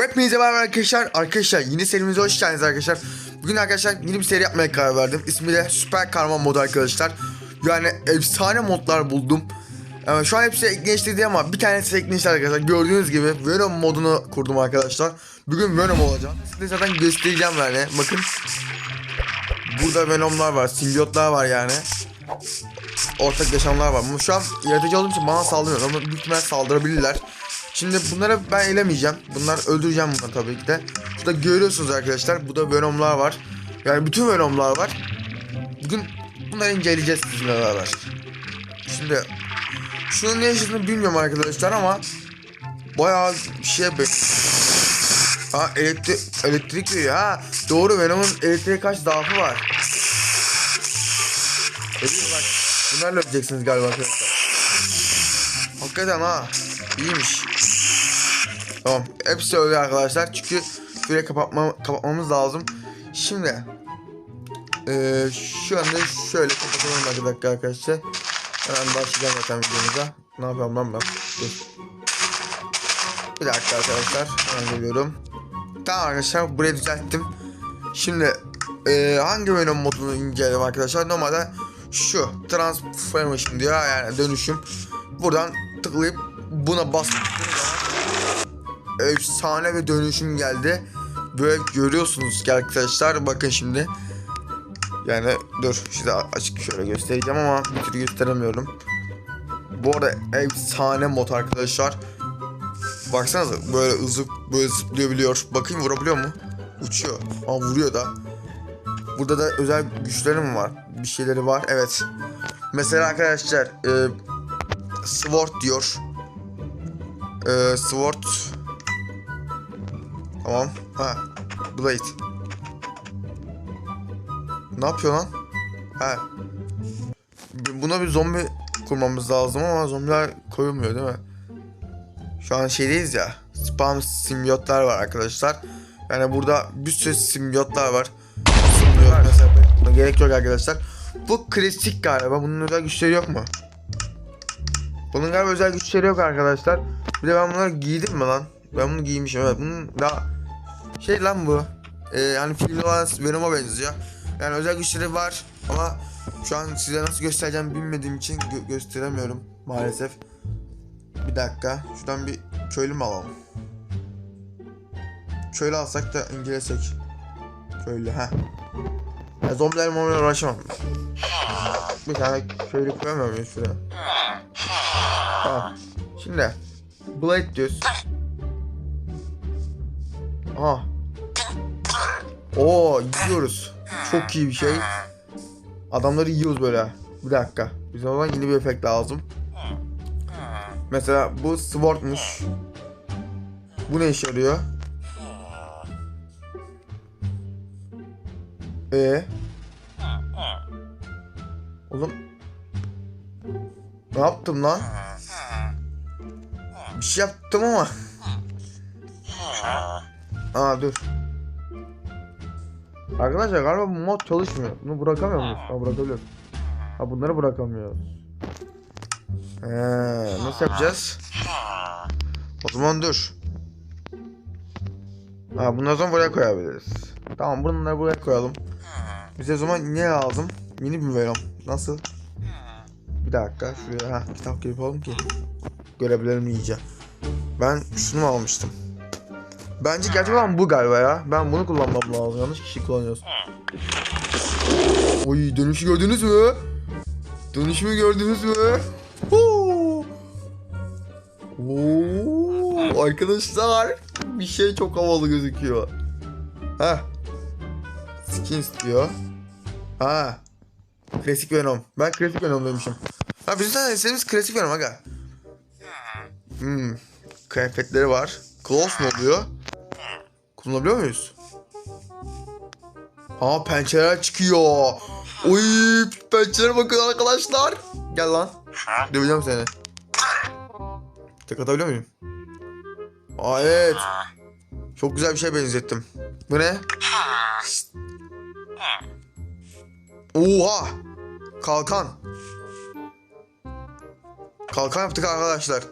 Hepinize merhaba arkadaşlar. Arkadaşlar yeni serimize hoş geldiniz arkadaşlar. Bugün arkadaşlar yeni bir seri yapmaya karar verdim. İsmi de Süper Kahraman modu arkadaşlar. Yani efsane modlar buldum. Yani şu an hepsi ekleştirdi ama bir tanesi ekleşti arkadaşlar. Gördüğünüz gibi Venom modunu kurdum arkadaşlar. Bugün Venom olacağım. Size zaten göstereceğim yani. Bakın. Burada Venom'lar var. Simbiyotlar var yani. Ortak yaşamlar var. Şu an yaratıcı olduğum için bana saldırmıyor ama büyük saldırabilirler. Şimdi bunları ben elemeyeceğim. Bunlar öldüreceğim bunları tabii ki de. Şurada görüyorsunuz arkadaşlar. Burada Venom'lar var. Yani bütün Venom'lar var. Bugün bunları inceleyeceğiz sizinle beraber. Şimdi şunun ne yaşadığını bilmiyorum arkadaşlar ama bayağı bir şey be. Ha elektrik elektrik veriyor ha. Doğru Venom'un elektriğe kaç zaafı var. Ediyor bak. Bunlarla öpeceksiniz galiba arkadaşlar. Hakikaten ha. İyiymiş. Tamam. Hepsi öyle arkadaşlar. Çünkü süre kapatma, kapatmamız lazım. Şimdi eee şu anda şöyle kapatalım bir dakika arkadaşlar. Hemen başlayacağım zaten videomuza. Ne yapıyorum lan ben? Dur. Bir dakika arkadaşlar. Hemen geliyorum. Tamam arkadaşlar burayı düzelttim. Şimdi eee hangi Venom modunu inceleyelim arkadaşlar? Normalde şu transformation diyor yani dönüşüm. Buradan tıklayıp buna bastık efsane bir dönüşüm geldi. Böyle görüyorsunuz ki arkadaşlar bakın şimdi. Yani dur size açık şöyle göstereceğim ama bir türlü gösteremiyorum. Bu arada efsane mod arkadaşlar. Baksanıza böyle hızlı böyle zıplayabiliyor. Bakayım vurabiliyor mu? Uçuyor. Aa vuruyor da. Burada da özel güçleri mi var? Bir şeyleri var. Evet. Mesela arkadaşlar e, Sword diyor. E, Sword Tamam. Ha. Blade. Ne yapıyor lan? Ha. Buna bir zombi kurmamız lazım ama zombiler koyulmuyor değil mi? Şu an şeydeyiz ya. Spam simbiyotlar var arkadaşlar. Yani burada bir sürü simbiyotlar var. Simbiyot mesela. Buna gerek yok arkadaşlar. Bu klasik galiba. Bunun özel güçleri yok mu? Bunun galiba özel güçleri yok arkadaşlar. Bir de ben bunları giydim mi lan? Ben bunu giymişim evet. Bunun daha şey lan bu. Ee, hani filmde Venom'a benziyor. Yani özel güçleri var ama şu an size nasıl göstereceğim bilmediğim için gö- gösteremiyorum maalesef. Bir dakika. Şuradan bir köylü mü alalım? Köylü alsak da incelesek. Köylü ha. Ya zombilerle mombilerle uğraşamam. Bir tane köylü koyamıyor muyuz şuraya? Tamam. Şimdi Blade diyoruz. Aha. Oo yiyoruz. Çok iyi bir şey. Adamları yiyoruz böyle. Bir dakika. Bize o zaman yeni bir efekt lazım. Mesela bu swordmuş. Bu ne işe yarıyor? Ee? Oğlum. Ne yaptım lan? Bir şey yaptım ama. Aa dur. Arkadaşlar galiba bu mod çalışmıyor. Bunu bırakamıyor muyuz? Ha bırakabiliyoruz. Ha bunları bırakamıyoruz. He, nasıl yapacağız? O zaman dur. Ha bunları zaman buraya koyabiliriz. Tamam bunları buraya koyalım. Bize o zaman ne lazım? Mini bir verim. Nasıl? Bir dakika şuraya ha kitap gibi yapalım ki görebilirim iyice. Ben şunu almıştım? Bence gerçek olan bu galiba ya. Ben bunu kullanmam lazım. Yanlış kişi kullanıyoruz. Oy dönüşü gördünüz mü? Dönüşümü gördünüz mü? Huu. Oo, arkadaşlar bir şey çok havalı gözüküyor. Ha. Skins diyor. Ha. Klasik Venom. Ben klasik Venom demişim. Ha bizim tane istediğimiz klasik Venom aga. Hmm. Kıyafetleri var. Close mu oluyor? Kullanabiliyor muyuz? Aa pençeler çıkıyor. Oy pençelere bakın arkadaşlar. Gel lan. Döveceğim seni. Tek atabiliyor muyum? Aa evet. Çok güzel bir şey benzettim. Bu ne? Oha. Kalkan. Kalkan yaptık arkadaşlar.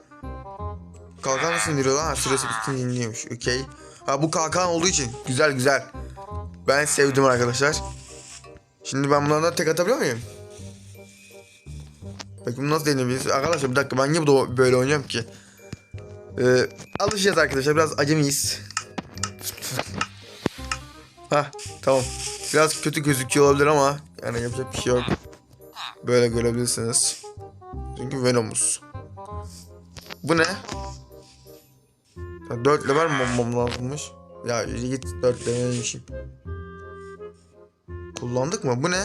Kalkan nasıl indiriyor lan? Süresi bitsin yeniliyormuş. Okey. Ha bu kalkan olduğu için. Güzel güzel. Ben sevdim arkadaşlar. Şimdi ben bunlardan tek atabiliyor muyum? Bakın nasıl deneyebiliriz? Arkadaşlar bir dakika ben niye böyle oynuyorum ki? Ee, alışacağız arkadaşlar. Biraz acemiyiz. Hah tamam. Biraz kötü gözüküyor olabilir ama yani yapacak bir şey yok. Böyle görebilirsiniz. Çünkü Venom'uz. Bu ne? Ya, Dört level mi bombam lazımmış? Ya yürü git dört levelmişim. Kullandık mı? Bu ne?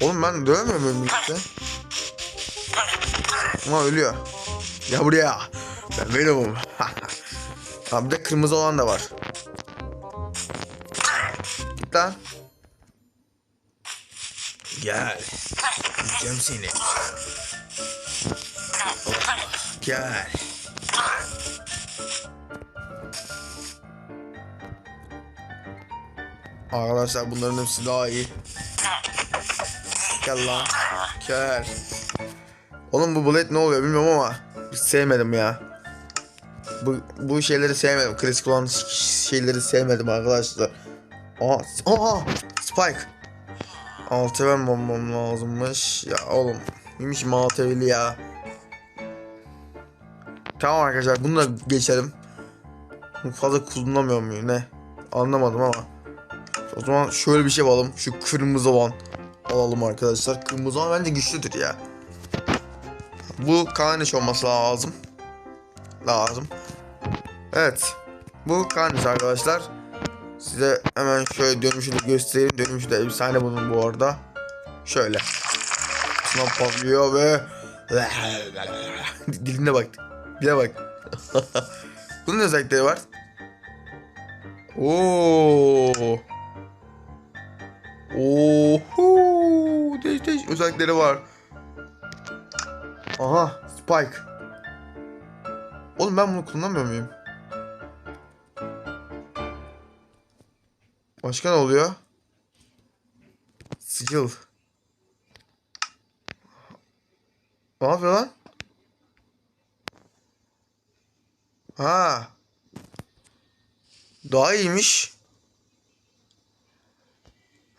Oğlum ben dövmüyor muyum birlikte? Ama ölüyor. Ya buraya. Ben Venom'um. ha bir de kırmızı olan da var. Git lan. Gel. Yiyeceğim seni. Gel. Arkadaşlar bunların hepsi daha iyi. Gel lan. Gel. Oğlum bu bullet ne oluyor bilmiyorum ama hiç sevmedim ya. Bu, bu şeyleri sevmedim. Klasik olan şeyleri sevmedim arkadaşlar. Aa, aa Spike. Altı ben bombam lazımmış. Ya oğlum. Neymiş maltevili ya. Tamam arkadaşlar bunu da geçelim. Fazla kullanamıyor muyum ne? Anlamadım ama. O zaman şöyle bir şey alalım. Şu kırmızı olan alalım arkadaşlar. Kırmızı olan bence güçlüdür ya. Bu karniş olması lazım. Lazım. Evet. Bu karniş arkadaşlar. Size hemen şöyle dönüşünü göstereyim. Dönüşü de efsane bunun bu arada. Şöyle. Şuna patlıyor ve diline bak. Dile bak. Bunun özellikleri var. Oo. Oho. Değiş değiş özellikleri var. Aha Spike. Oğlum ben bunu kullanmıyor muyum? Başka ne oluyor? Sigil. Ne yapıyor lan? Ha. Daha iyiymiş.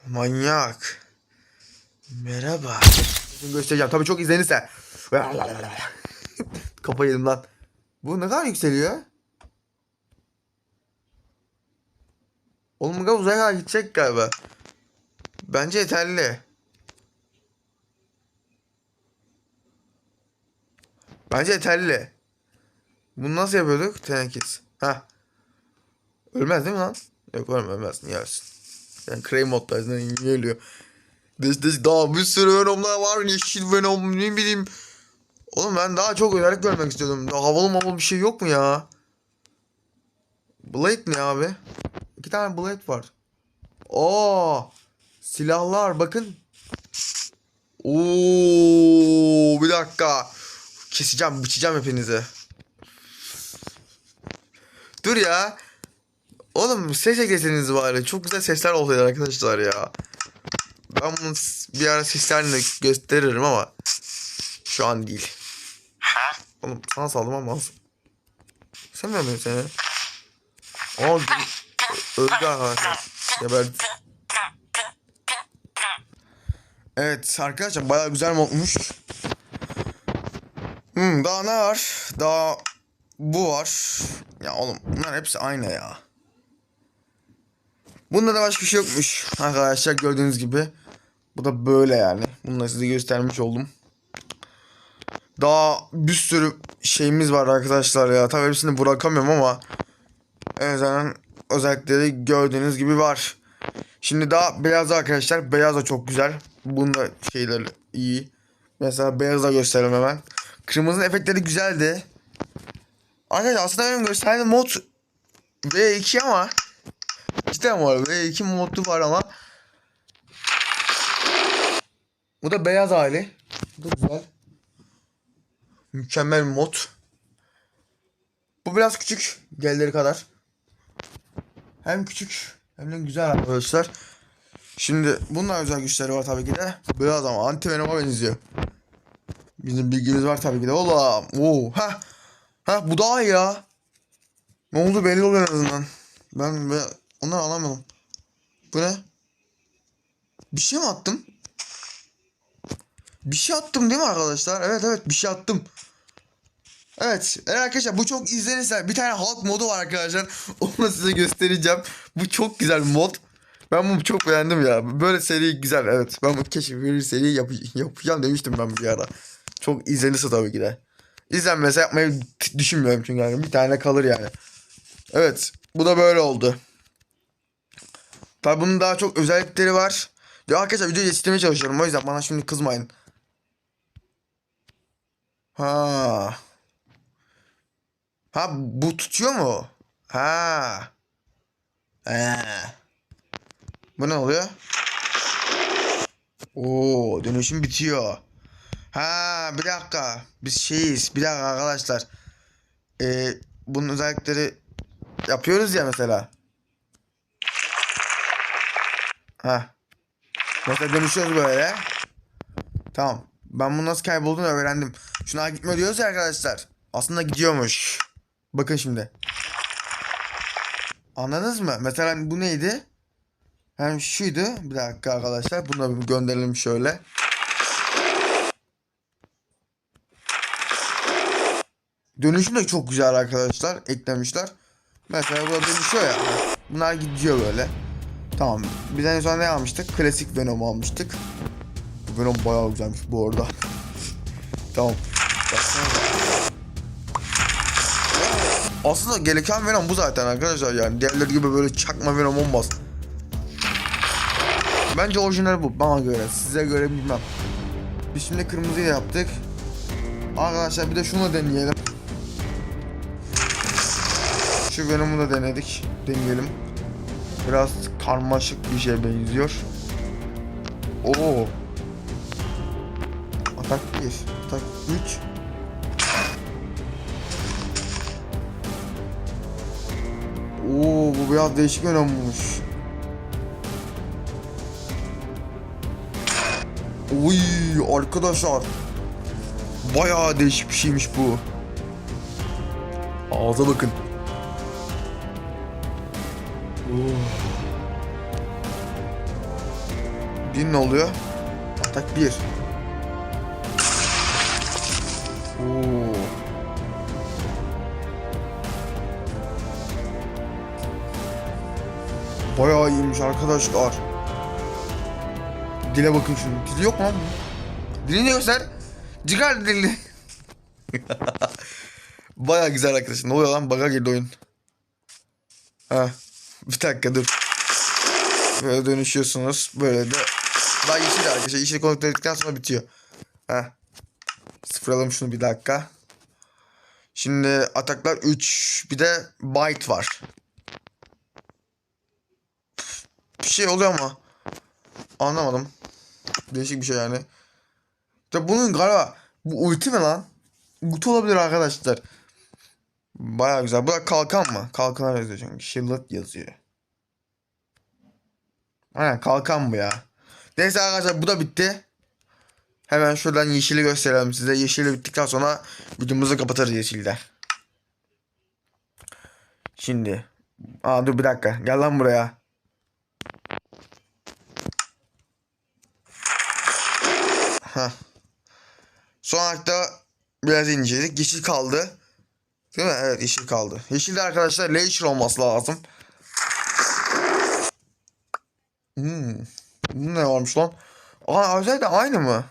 Manyak. Merhaba. Göstereceğim. Tabii çok izlenirse. Kafa yedim lan. Bu ne kadar yükseliyor? Oğlum bu uzaya kadar gidecek galiba. Bence yeterli. Bence yeterli. Bunu nasıl yapıyorduk? Tenekiz. Ha. Ölmez değil mi lan? Yok ölmez. Niye ölsün? Yani moddayız. Niye ölüyor? Deş deş daha bir sürü Venom'lar var. Yeşil Venom ne bileyim. Oğlum ben daha çok özellik görmek istiyordum. Daha havalı mavalı bir şey yok mu ya? Blade ne abi? İki tane blade var. Oo, silahlar bakın. Oo, bir dakika. Keseceğim, biçeceğim hepinizi. Dur ya. Oğlum ses ekleseniz bari. Çok güzel sesler olsaydı arkadaşlar ya. Ben bunu bir ara seslerini gösteririm ama şu an değil. Oğlum sana saldırmam lazım. Sevmiyor muyum seni? Aa, öldü arkadaşlar. Geberdi. Evet arkadaşlar bayağı güzel modmuş. Hmm, daha ne var? Daha bu var. Ya oğlum bunlar hepsi aynı ya. Bunda da başka bir şey yokmuş arkadaşlar gördüğünüz gibi. Bu da böyle yani. Bunu da size göstermiş oldum. Daha bir sürü şeyimiz var arkadaşlar ya. Tabii hepsini bırakamıyorum ama en azından özellikleri gördüğünüz gibi var. Şimdi daha beyaz arkadaşlar. Beyaz da çok güzel. Bunun da şeyleri iyi. Mesela beyaz da gösterelim hemen. Kırmızının efektleri güzeldi. Arkadaşlar aslında benim gösterdiğim mod V2 ama cidden var. V2 modu var ama bu da beyaz hali. Bu da güzel. Mükemmel mod. Bu biraz küçük. Gelleri kadar. Hem küçük hem de güzel arkadaşlar. Şimdi bunun özel güçleri var tabii ki de. Beyaz ama anti venom'a benziyor. Bizim bilgimiz var tabii ki de. Oğlum. Oo. Ha. Ha bu daha iyi ya. Ne oldu belli oluyor en azından. Ben, ben onları alamadım. Bu ne? Bir şey mi attım? Bir şey attım değil mi arkadaşlar? Evet evet bir şey attım. Evet, evet arkadaşlar bu çok izlenirse bir tane halk modu var arkadaşlar. Onu size göstereceğim. Bu çok güzel mod. Ben bunu çok beğendim ya. Böyle seri güzel evet. Ben bu keşke bir seri yap yapacağım demiştim ben bir ara. Çok izlenirse tabii ki de. İzlenmese yapmayı düşünmüyorum çünkü yani bir tane kalır yani. Evet bu da böyle oldu. Tabi bunun daha çok özellikleri var. Ya arkadaşlar videoyu yetiştirmeye çalışıyorum o yüzden bana şimdi kızmayın. Ha. Ha bu tutuyor mu? Ha. He. Bu ne oluyor? Oo dönüşüm bitiyor. Ha bir dakika. Biz şeyiz. Bir dakika arkadaşlar. Ee, bunun özellikleri yapıyoruz ya mesela. Ha. Mesela dönüşüyoruz böyle. Tamam. Ben bunu nasıl kaybolduğunu öğrendim. Şuna gitme diyoruz ya arkadaşlar. Aslında gidiyormuş. Bakın şimdi. Anladınız mı? Mesela bu neydi? Hem şuydu. Bir dakika arkadaşlar. Bunu da bir gönderelim şöyle. Dönüşüm de çok güzel arkadaşlar. Eklemişler. Mesela burada dönüşüyor ya. Bunlar gidiyor böyle. Tamam. Biz en son ne almıştık? Klasik Venom almıştık. Venom bayağı güzelmiş bu arada. tamam. Aslında gereken Venom bu zaten arkadaşlar yani. Diğerleri gibi böyle çakma Venom olmaz. Bence orijinal bu bana göre. Size göre bilmem. Biz şimdi kırmızıyı yaptık. Arkadaşlar bir de şunu deneyelim. Şu Venom'u da denedik. Deneyelim. Biraz karmaşık bir şeye benziyor. Oo. Atak 1, atak 3. Oo bu biraz değişik Venom'muş. Oy arkadaşlar. Bayağı değişik bir şeymiş bu. Ağza bakın. Bir ne oluyor? Atak bir. Oo. Bayağı iyiymiş arkadaşlar. Dile bakın şunu. Dili yok mu lan? Dilini göster. Çıkar dilini. Bayağı güzel arkadaşlar. Ne oluyor lan? Baga girdi oyun. Ha. Bir dakika dur. Böyle dönüşüyorsunuz. Böyle de. Daha yeşil arkadaşlar. Yeşil kontrol ettikten sonra bitiyor. Ha. Sıfıralım şunu bir dakika. Şimdi ataklar 3. Bir de bite var. Bir şey oluyor ama. Anlamadım. Değişik bir şey yani. Ya bunun galiba bu ulti mi lan? Ulti olabilir arkadaşlar. Baya güzel. Bu da kalkan mı? Kalkana yazıyor çünkü. Shielded yazıyor. Aynen kalkan bu ya. Neyse arkadaşlar bu da bitti. Hemen şuradan yeşili gösterelim size. Yeşili bittikten sonra videomuzu kapatırız yeşilde. Şimdi. Aa dur bir dakika. Gel lan buraya. Heh. Son da biraz inceledik. Yeşil kaldı. Değil mi? Evet yeşil kaldı. Yeşilde arkadaşlar laser olması lazım. Hmm. Ne varmış lan? Aa özellikle aynı mı?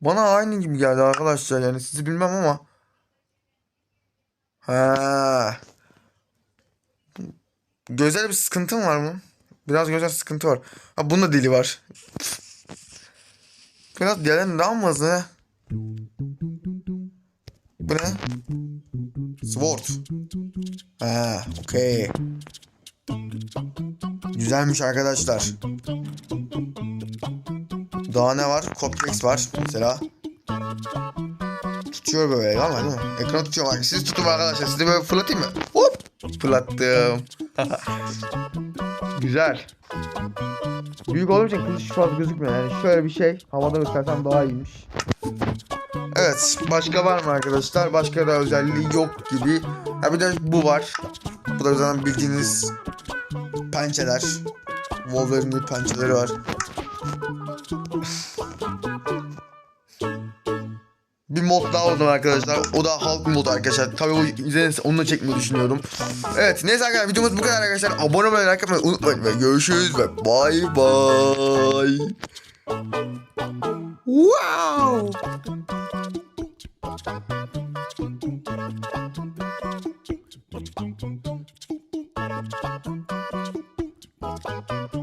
Bana aynı gibi geldi arkadaşlar yani sizi bilmem ama. Ha. Gözel bir sıkıntım var mı? Biraz gözel sıkıntı var. Ha bunun dili var. Biraz diğerlerinden daha mı hızlı? Bu ne? Sword. Ha, okey. Güzelmiş arkadaşlar. Daha ne var? Coptex var mesela. Tutuyor böyle ama değil mi? Ekranı tutuyor bak. Siz tutun arkadaşlar. Sizi böyle fırlatayım mı? Hop! Fırlattım. Güzel. Büyük olduğu için kılıç fazla gözükmüyor. Yani şöyle bir şey havada göstersem daha iyiymiş. Evet başka var mı arkadaşlar? Başka da özelliği yok gibi. Ha bir de bu var. Bu da zaten bildiğiniz pençeler. Wolverine'in pençeleri var. bir mod daha oldu arkadaşlar. O da halk modu arkadaşlar. Tabii o üzerine onu da çekmeyi düşünüyorum. Evet neyse arkadaşlar videomuz bu kadar arkadaşlar. Abone olmayı, like yapmayı unutmayın ve görüşürüz ve bay bay. Wow.